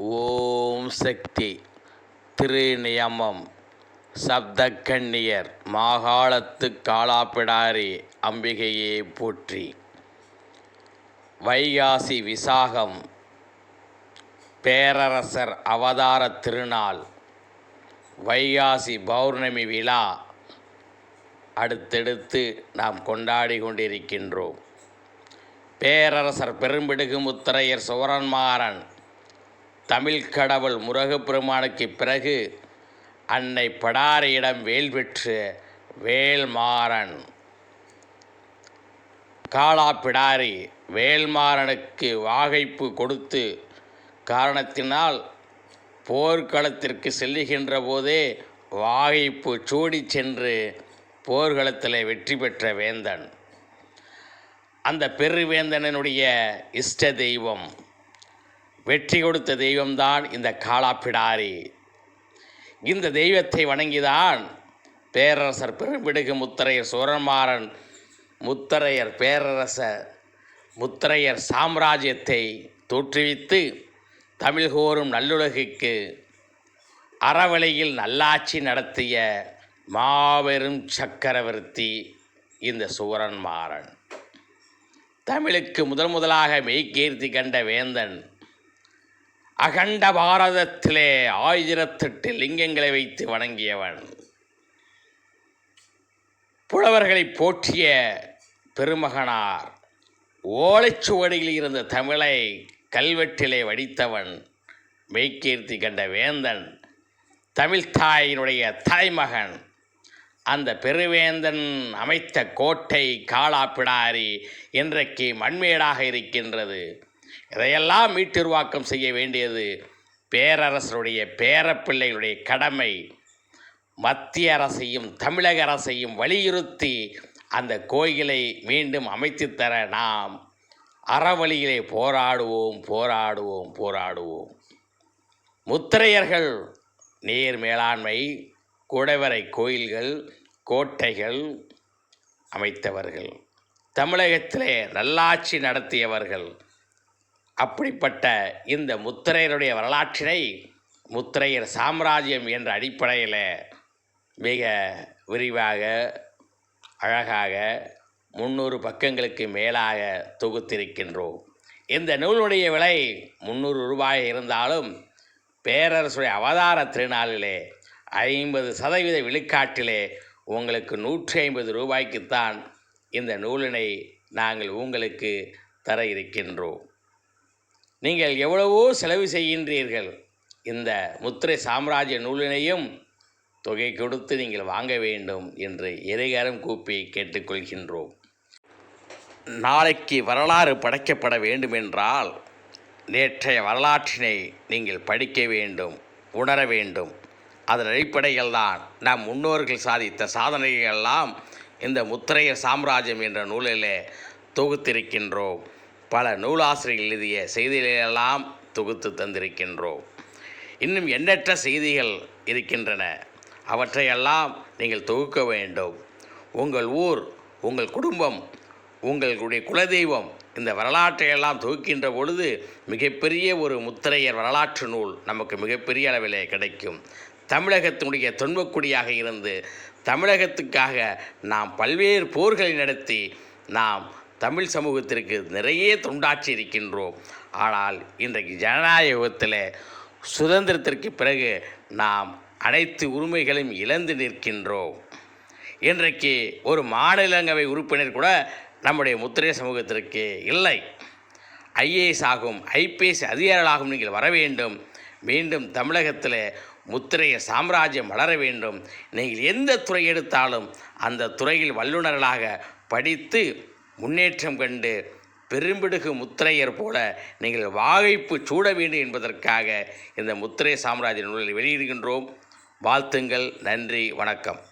ஓம் சக்தி திருநியமம். சப்தக்கண்ணியர் மாகாளத்து காலாப்பிடாரி அம்பிகையே போற்றி. வைகாசி விசாகம். பேரரசர் அவதார திருநாள். வைகாசி பௌர்ணமி விழா. அடுத்தடுத்து நாம் கொண்டாடி கொண்டிருக்கின்றோம். பேரரசர் பெரும்பிடுகு முத்திரையர் சுவரன்மாறன். தமிழ் கடவுள் முருகப்பெருமானுக்கு பிறகு அன்னை படாரியிடம் வேல் பெற்று வேல்மாறன். காளாப்பிடாரி வேல்மாறனுக்கு வாகைப்பு கொடுத்து காரணத்தினால் போர்க்களத்திற்கு செல்லுகின்ற போதே வாகைப்பு சூடி சென்று போர்க்களத்தில் வெற்றி பெற்ற வேந்தன். அந்த பெருவேந்தனனுடைய இஷ்ட தெய்வம் வெற்றி கொடுத்த தெய்வம்தான் இந்த காளாப்பிடாரி இந்த தெய்வத்தை வணங்கிதான் பேரரசர் பெரும்பிடுகு முத்தரையர் சோரன்மாறன் முத்தரையர் பேரரசர் முத்தரையர் சாம்ராஜ்யத்தை தோற்றுவித்து தமிழ் கோரும் நல்லுலகுக்கு அறவழியில் நல்லாட்சி நடத்திய மாபெரும் சக்கரவர்த்தி இந்த சூரன்மாறன் தமிழுக்கு முதல் முதலாக மெய்கீர்த்தி கண்ட வேந்தன் அகண்ட பாரதத்திலே ஆயிரத்தெட்டு லிங்கங்களை வைத்து வணங்கியவன். புலவர்களை போற்றிய பெருமகனார் ஓலைச்சுவடியில் இருந்த தமிழை கல்வெட்டிலே வடித்தவன் மெய்கீர்த்தி கண்ட வேந்தன் தமிழ்த்தாயினுடைய தலைமகன் அந்த பெருவேந்தன் அமைத்த கோட்டை காலாப்பிடாரி இன்றைக்கு மண்மேடாக இருக்கின்றது? இதையெல்லாம் மீட்டிருவாக்கம் செய்ய வேண்டியது? பேரரசருடைய பேரப்பிள்ளைகளுடைய கடமை. மத்திய அரசையும் தமிழக அரசையும் வலியுறுத்தி அந்த கோயிலை மீண்டும் அமைத்து தர நாம் அறவழியிலே போராடுவோம் போராடுவோம் போராடுவோம். முத்திரையர்கள் நீர் மேலாண்மை குடைவரை கோயில்கள் கோட்டைகள் அமைத்தவர்கள். தமிழகத்திலே நல்லாட்சி நடத்தியவர்கள். அப்படிப்பட்ட இந்த முத்திரையருடைய வரலாற்றினை முத்திரையர் சாம்ராஜ்யம் என்ற அடிப்படையில் மிக விரிவாக அழகாக முந்நூறு பக்கங்களுக்கு மேலாக தொகுத்திருக்கின்றோம். இந்த நூலுடைய விலை முந்நூறு ரூபாய் இருந்தாலும் பேரரசுடைய அவதார திருநாளிலே ஐம்பது சதவீத விழுக்காட்டிலே உங்களுக்கு நூற்றி ஐம்பது ரூபாய்க்குத்தான் இந்த நூலினை நாங்கள் உங்களுக்கு தர இருக்கின்றோம். நீங்கள் எவ்வளவோ செலவு செய்கின்றீர்கள். இந்த முத்திரை சாம்ராஜ்ய நூலினையும் தொகை கொடுத்து நீங்கள் வாங்க வேண்டும் என்று இறைகாரம் கூப்பி கேட்டுக்கொள்கின்றோம். நாளைக்கு வரலாறு படைக்கப்பட வேண்டுமென்றால் நேற்றைய வரலாற்றினை நீங்கள் படிக்க வேண்டும் உணர வேண்டும். அதன் அடிப்படையில் தான் நம் முன்னோர்கள் சாதித்த சாதனைகளெல்லாம் இந்த முத்திரையர் சாம்ராஜ்யம் என்ற நூலிலே தொகுத்திருக்கின்றோம். பல நூலாசிரியர்கள் எழுதிய செய்திகளெல்லாம் தொகுத்து தந்திருக்கின்றோம். இன்னும் எண்ணற்ற செய்திகள் இருக்கின்றன. அவற்றையெல்லாம் நீங்கள் தொகுக்க வேண்டும். உங்கள் ஊர் உங்கள் குடும்பம் உங்களுடைய குலதெய்வம் இந்த வரலாற்றையெல்லாம் தொகுக்கின்ற பொழுது மிகப்பெரிய ஒரு முத்திரையர் வரலாற்று நூல் நமக்கு மிகப்பெரிய அளவிலே கிடைக்கும். தமிழகத்தினுடைய தொன்மக்குடியாக இருந்து தமிழகத்துக்காக நாம் பல்வேறு போர்களை நடத்தி நாம் தமிழ் சமூகத்திற்கு நிறைய தொண்டாற்றி இருக்கின்றோம். ஆனால் இன்றைக்கு ஜனநாயகத்தில் சுதந்திரத்திற்கு பிறகு நாம் அனைத்து உரிமைகளையும் இழந்து நிற்கின்றோம். இன்றைக்கு ஒரு மாநிலங்களவை உறுப்பினர் கூட நம்முடைய முத்திரை சமூகத்திற்கு இல்லை. ஐஏஎஸ் ஆகும் ஐபிஎஸ் அதிகாரிகளாகும் நீங்கள் வர வேண்டும். மீண்டும் தமிழகத்தில் முத்திரைய சாம்ராஜ்யம் வளர வேண்டும். நீங்கள் எந்த துறை எடுத்தாலும் அந்த துறையில் வல்லுநர்களாக படித்து முன்னேற்றம் கண்டு பெரும்பிடுகு முத்திரையர் போல நீங்கள் வாகைப்பு சூட வேண்டும் என்பதற்காக இந்த முத்திரை சாம்ராஜ்ய நூலில் வெளியிடுகின்றோம். வாழ்த்துங்கள். நன்றி. வணக்கம்.